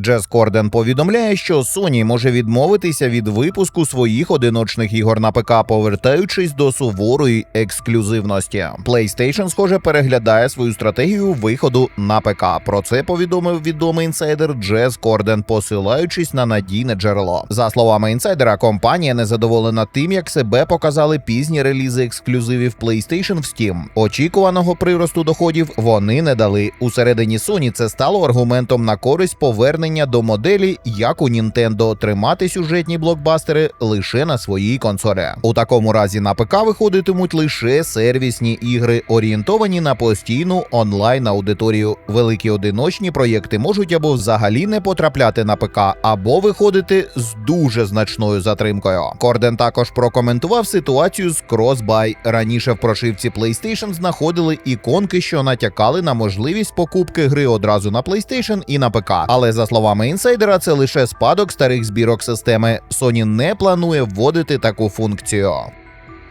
Джес Корден повідомляє, що Sony може відмовитися від випуску своїх одиночних ігор на ПК, повертаючись до суворої ексклюзивності. PlayStation, схоже, переглядає свою стратегію виходу на ПК. Про це повідомив відомий інсайдер Джес Корден, посилаючись на надійне джерело. За словами інсайдера, компанія незадоволена тим, як себе показали пізні релізи ексклюзивів PlayStation в Steam. Очікуваного приросту доходів вони не дали. Усередині Sony це стало аргументом на користь повернення до моделі, як у Nintendo, тримати сюжетні блокбастери лише на своїй консолі. У такому разі на ПК виходитимуть лише сервісні ігри, орієнтовані на постійну онлайн аудиторію. Великі одиночні проєкти можуть або взагалі не потрапляти на ПК, або виходити з дуже значною затримкою. Корден також прокоментував ситуацію з Crossbuy. Раніше в прошивці PlayStation знаходили іконки, що натякали на можливість покупки гри одразу на PlayStation і на ПК. Але за словами інсайдера, це лише спадок старих збірок системи. Sony не планує вводити таку функцію.